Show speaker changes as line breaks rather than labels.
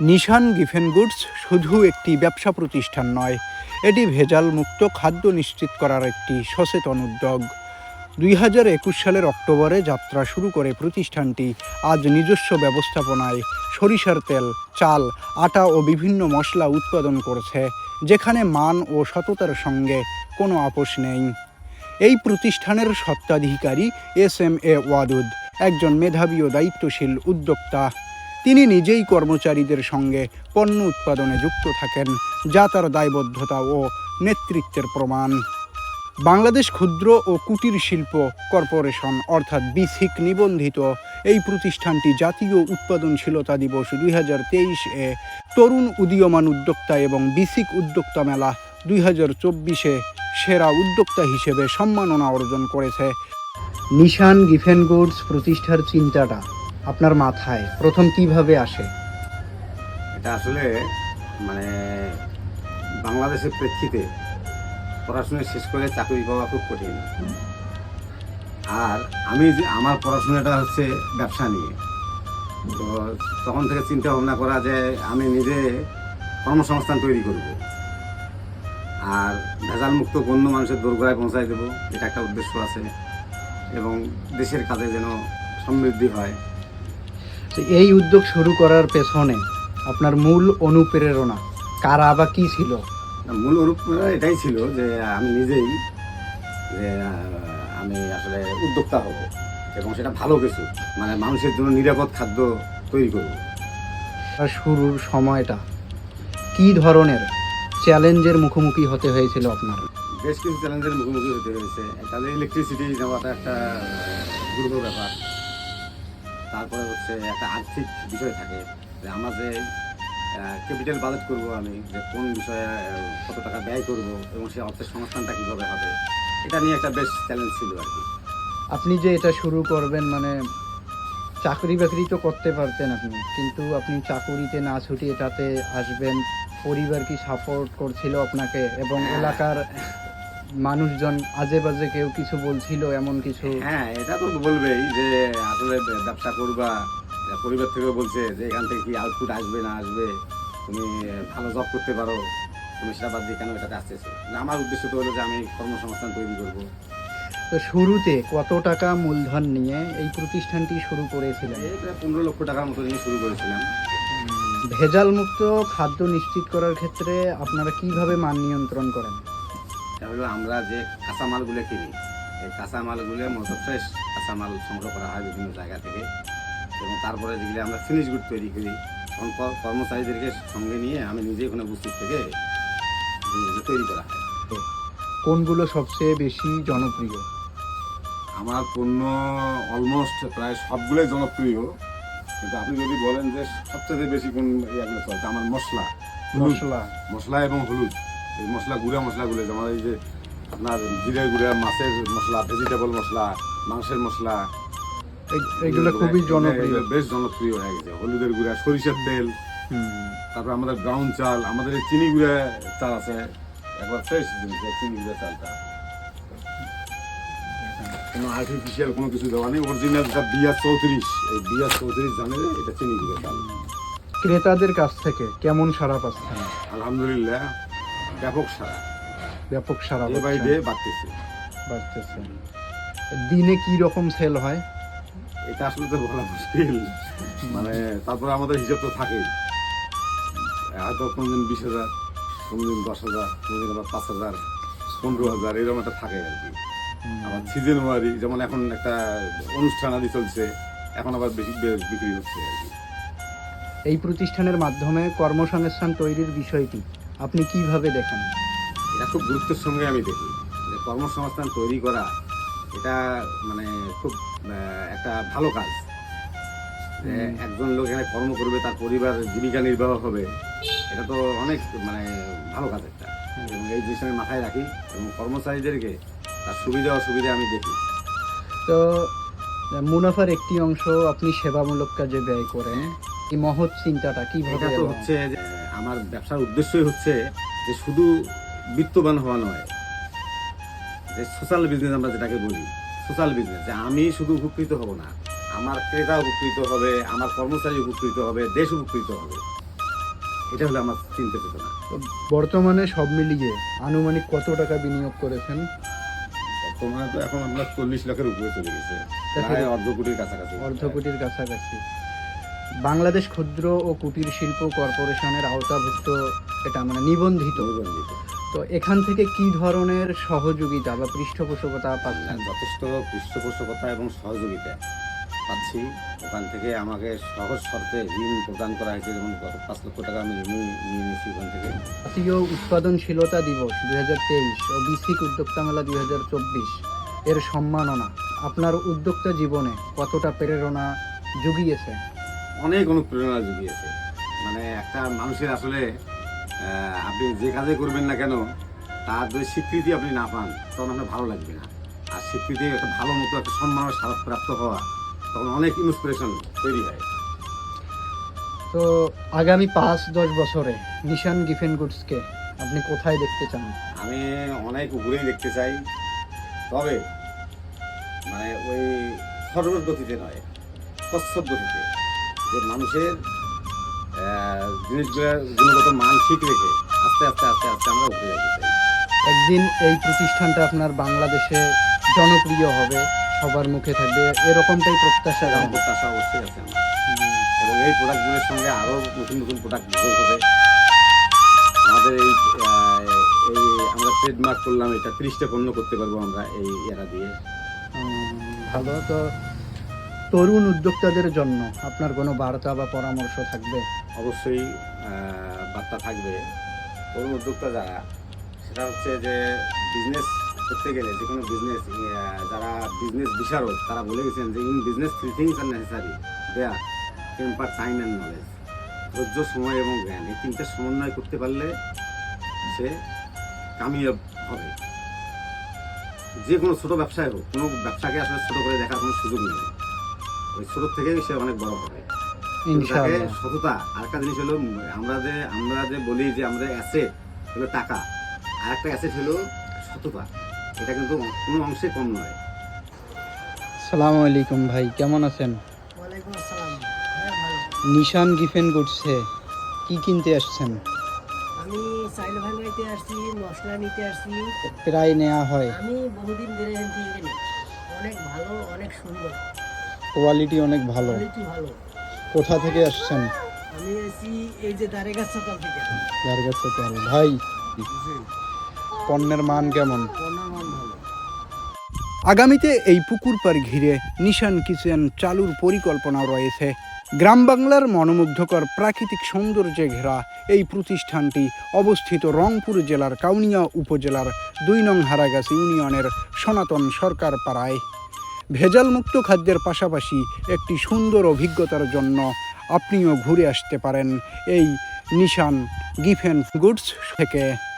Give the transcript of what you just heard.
নিশান Giffen goods শুধু একটি ব্যবসা প্রতিষ্ঠান নয়, এটি ভেজাল মুক্ত খাদ্য নিশ্চিত করার একটি সচেতন উদ্যোগ। দুই হাজার একুশ সালের অক্টোবরে যাত্রা শুরু করে প্রতিষ্ঠানটি। আজ নিজস্ব ব্যবস্থাপনায় সরিষার তেল, চাল, আটা ও বিভিন্ন মশলা উৎপাদন করছে, যেখানে মান ও সততার সঙ্গে কোনো আপোষ নেই। এই প্রতিষ্ঠানের সত্ত্বাধিকারী এস এম এ ওয়াদুদ, একজন মেধাবী ও দায়িত্বশীল উদ্যোক্তা। তিনি নিজেই কর্মচারীদের সঙ্গে পণ্য উৎপাদনে যুক্ত থাকেন, যা তার দায়বদ্ধতা ও নেতৃত্বের প্রমাণ। বাংলাদেশ ক্ষুদ্র ও কুটির শিল্প কর্পোরেশন, অর্থাৎ বিসিক, নিবন্ধিত এই প্রতিষ্ঠানটি জাতীয় উৎপাদনশীলতা দিবস দুই হাজার তেইশে তরুণ উদীয়মান উদ্যোক্তা এবং বিসিক উদ্যোক্তা মেলা দুই হাজার চব্বিশে সেরা উদ্যোক্তা হিসেবে সম্মাননা অর্জন করেছে। নিশান গিফেন গুডস প্রতিষ্ঠার চিন্তাটা আপনার মাথায় প্রথম কীভাবে আসে?
এটা আসলে মানে বাংলাদেশের প্রেক্ষিতে পড়াশোনা শেষ করে চাকরি পাওয়া খুব কঠিন। আর আমি যে আমার পড়াশোনাটা হচ্ছে ব্যবসা নিয়ে। তো তখন থেকে চিন্তা ভাবনা করা যে আমি নিজে কর্মসংস্থান তৈরি করব। আর ভেজালমুক্ত পণ্য মানুষের দোরগোড়ায় পৌঁছায় দেবো, এটা একটা উদ্দেশ্য আছে। এবং দেশের কাজে যেন সমৃদ্ধি হয়।
তো এই উদ্যোগ শুরু করার পেছনে আপনার মূল অনুপ্রেরণা কারা বা কি ছিল?
মূল অনুপ্রেরণা এটাই ছিল যে আমি নিজেই যে আমি আসলে উদ্যোক্তা হব এবং সেটা ভালো কিছু মানে মানুষের জন্য নিরাপদ খাদ্য তৈরি করব।
শুরুর সময়টা কি ধরনের চ্যালেঞ্জের মুখোমুখি হতে হয়েছিল আপনার?
বেশ কিছু চ্যালেঞ্জের মুখোমুখি হতে হয়েছে। তাহলে ইলেকট্রিসিটি নেওয়াটা একটা দুর্বল ব্যাপার। তারপরে হচ্ছে একটা আর্থিক বিষয় থাকে যে আমার যে ক্যাপিটাল বাজেট করব আমি যে কোন বিষয়ে কত টাকা ব্যয় করব এবং সেই অর্থের সংস্থানটা কীভাবে হবে এটা নিয়ে একটা বেশ চ্যালেঞ্জ ছিল আর কি
আপনি যে এটা শুরু করবেন মানে চাকরি বাকরি তো করতে পারতেন আপনি কিন্তু আপনি চাকুরিতে না ছুটি এটাতে আসবেন পরিবার কি সাপোর্ট করছিল আপনাকে এবং
হ্যাঁ।
এলাকার মানুষজন আজে বাজে কেউ কিছু বলছিল এমন কিছু?
হ্যাঁ এটা তো বলবেই যে আসলে ব্যবসা করবা পরিবার থেকে বলছে যে এখান থেকে কি আউটপুট আসবে না আসবে তুমি ভালো জব করতে পারো তুমি সেটা বাদ দিয়ে কেন এটাতে আসতেছো? না, আমার উদ্দেশ্য তো হলো যে আমি কর্মসংস্থান তৈরি করব।
তো শুরুতে কত টাকা মূলধন নিয়ে এই প্রতিষ্ঠানটি শুরু করেছিলেন?
পনেরো লক্ষ টাকার মতো নিয়ে শুরু করেছিলাম।
ভেজাল মুক্ত খাদ্য নিশ্চিত করার ক্ষেত্রে আপনারা কীভাবে মান নিয়ন্ত্রণ করেন?
এটা হলো আমরা যে কাঁচামালগুলো কিনি এই কাঁচামালগুলো মূলত ফ্রেশ কাঁচামাল সংগ্রহ করা হয় বিভিন্ন জায়গা থেকে। এবং তারপরে যেগুলো আমরা ফিনিশ গুড তৈরি করি তখন কর্মচারীদেরকে সঙ্গে নিয়ে আমি নিজে ওখানে উপস্থিত থেকে তৈরি করা হয়।
কোনগুলো সবচেয়ে বেশি জনপ্রিয়?
আমার পণ্য অলমোস্ট প্রায় সবগুলোই জনপ্রিয়। কিন্তু আপনি যদি বলেন যে সবচেয়ে বেশি কোন ইয়াগুলো চলছে আমার মশলা
মশলা।
মশলা এবং হলুদ। এই মশলা গুঁড়া মশলাগুলো যেমন এই যে আপনার জিরে গুঁড়া মাছের মশলা ভেজিটেবল মশলা মাংসের মশলা
এইগুলো খুবই জনপ্রিয়।
বেশ জনপ্রিয় হয়ে গেছে। হলুদের গুঁড়া সরিষার তেল। তারপর আমাদের ব্রাউন চাল আমাদের এই চিনি গুঁড়া চাল আছে। একবার ফ্রেশ জিনিস চিনি গুঁড়া চালটা। কোনো আর্টিফিশিয়াল কোনো কিছু দেওয়া নেই। অরিজিনাল যেটা বিয়ার চৌত্রিশ এই বিয়ার চৌত্রিশ জানে এটা চিনি গুঁড়া চাল।
ক্রেতাদের কাছ থেকে কেমন সারা পাচ্ছেন?
আলহামদুলিল্লাহ ব্যাপক সারা
ব্যাপক সারা
ডে বাই ডে বাড়তেছে।
বাড়তেছে। দিনে কি রকম সেল হয়?
এটা আসলে তো বলা মুশকিল। মানে তারপরে আমাদের হিসাব তো থাকেই হয়তো কোনোদিন বিশ হাজার কোনোদিন দশ হাজার কোনোদিন আবার পাঁচ হাজার পনেরো হাজার এরকম একটা থাকে আর কি। আবার সিজন ওয়ারি যেমন এখন একটা অনুষ্ঠান আদি চলছে এখন আবার বেশি বিক্রি হচ্ছে আর কি।
এই প্রতিষ্ঠানের মাধ্যমে কর্মসংস্থান তৈরির বিষয়টি আপনি কীভাবে দেখেন?
এটা খুব গুরুত্বের সঙ্গে আমি দেখি। যে কর্মসংস্থান তৈরি করা এটা মানে খুব একটা ভালো কাজ। একজন লোক এখানে কর্ম করবে তার পরিবার জীবিকা নির্বাহ হবে এটা তো অনেক মানে ভালো কাজ একটা। এবং এই জিনিসটা আমি মাথায় রাখি এবং কর্মচারীদেরকে তার সুবিধা অসুবিধা আমি দেখি।
তো মুনাফার একটি অংশ আপনি সেবামূলক কাজে ব্যয় করেন। এই মহৎ চিন্তাটা কীভাবে
এটা হচ্ছে আমার ব্যবসার উদ্দেশ্যই হচ্ছে যে শুধু বিত্তবান হওয়া নয় যে সোশ্যাল বিজনেস আমরা যেটাকে বলি সোশ্যাল বিজনেস যে আমি শুধু উপকৃত হব না আমার ক্রেতা উপকৃত হবে আমার কর্মচারী উপকৃত হবে দেশ উপকৃত হবে। এটা হলো আমার চিন্তা চেতনা।
তো বর্তমানে সব মিলিয়ে আনুমানিক কত টাকা বিনিয়োগ করেছেন?
বর্তমানে তো এখন আপনার চল্লিশ লাখের উপরে চলে গেছে প্রায় অর্ধ কোটির কাছাকাছি।
অর্ধ কোটির কাছাকাছি। বাংলাদেশ ক্ষুদ্র ও কুটির শিল্প কর্পোরেশনের আওতাভুক্ত এটা মানে নিবন্ধিত।
নিবন্ধিত।
তো এখান থেকে কি ধরনের সহযোগিতা বা পৃষ্ঠপোষকতা পাচ্ছেন?
যথেষ্ট পৃষ্ঠপোষকতা এবং সহযোগিতা পাচ্ছি। ওখান থেকে আমাকে সহজ শর্তে ঋণ প্রদান করা হয়েছে যেমন গত পাঁচ লক্ষ টাকা আমি ঋণ নিয়ে নিয়েছি ওখান থেকে।
জাতীয় উৎপাদনশীলতা দিবস দুই হাজার তেইশ ও বিসিক উদ্যোক্তা মেলা দুই হাজার চব্বিশ এর সম্মাননা আপনার উদ্যোক্তা জীবনে কতটা প্রেরণা জুগিয়েছে?
অনেক অনুপ্রেরণা জুগিয়েছে। মানে একটা মানুষের আসলে আপনি যে কাজে করবেন না কেন তার যদি স্বীকৃতি আপনি না পান তখন আপনার ভালো লাগবে না। আর স্বীকৃতি একটা ভালো মতো একটা সম্মান প্রাপ্ত হওয়া তখন অনেক ইন্সপিরেশন তৈরি হয়।
তো আগামী পাঁচ দশ বছরে নিশান গিফেন গুডসকে আপনি কোথায় দেখতে চান?
আমি অনেক উপরেই দেখতে চাই। তবে মানে ওই খরচ গতিতে নয় কচ্ছপ গতিতে। যে মানুষের জিনিসগুলোর গুণগত মান ঠিক রেখে আস্তে আস্তে আস্তে আস্তে আমরা উপরে যেতে চাই
একদিন এই প্রতিষ্ঠানটা আপনার বাংলাদেশে জনপ্রিয় হবে সবার মুখে থাকবে এরকমটাই প্রত্যাশা
এরকম। প্রত্যাশা অবশ্যই আছে আমার। এবং এই প্রোডাক্টগুলোর সঙ্গে আরও নতুন নতুন প্রোডাক্ট যোগ হবে। আমাদের এই এই আমরা ট্রেডমার্ক করলাম এটা ত্রিশটা পণ্য করতে পারব আমরা এই এরা দিয়ে।
ভালো। তো তরুণ উদ্যোক্তাদের জন্য আপনার কোনো বার্তা বা পরামর্শ থাকবে?
অবশ্যই বার্তা থাকবে। তরুণ উদ্যোক্তা যারা, সেটা হচ্ছে যে বিজনেস করতে গেলে, যে কোনো বিজনেস যারা বিজনেস বিশারদ তারা বলে গেছেন যে in business three things are necessary there temper time and knowledge ধৈর্য, সময় এবং জ্ঞান, এই তিনটে সমন্বয় করতে পারলে সে কামিয়াব হবে। যে কোনো ছোটো ব্যবসায় হোক, কোনো ব্যবসাকে আসলে ছোটো করে দেখার কোনো সুযোগ নেই। ওই ছোট থেকেই সে অনেক বড় হবে। তাকে
ইনশাআল্লাহ।
সততা আরেকটা জিনিস হলো আমরা যে আমরা যে বলি যে আমাদের অ্যাসেট হলো টাকা আর একটা অ্যাসেট হলো সততা। এটা কিন্তু কোনো অংশে কম নয়।
সালাম আলাইকুম ভাই কেমন আছেন?
হ্যাঁ ভালো।
নিশান গিফেন করছে কি কিনতে আসছেন?
আমি চাইল ভাঙাইতে আসছি মশলা নিতে আসছি।
প্রায় নেওয়া হয়।
আমি বহুদিন ধরে এখান থেকে অনেক ভালো অনেক সুন্দর।
কোয়ালিটি অনেক ভালো।
ভালো।
কোথা থেকে আসছেন?
আমি এসি এই যে দারেগাছ থেকে।
যার ভাই পণ্যের মান কেমন?
পণ্যের মান ভালো।
আগামীতে এই পুকুর পার ঘিরে নিশান কিচেন চালুর পরিকল্পনা রয়েছে। গ্রাম বাংলার মনোমুগ্ধকর প্রাকৃতিক সৌন্দর্যে ঘেরা এই প্রতিষ্ঠানটি অবস্থিত রংপুর জেলার কাউনিয়া উপজেলার দুই নং হারাগাছি ইউনিয়নের সনাতন সরকার পাড়ায় ভেজালমুক্ত খাদ্যের পাশাপাশি একটি সুন্দর অভিজ্ঞতার জন্য আপনিও ঘুরে আসতে পারেন এই নিশান গিফেন গুডস থেকে।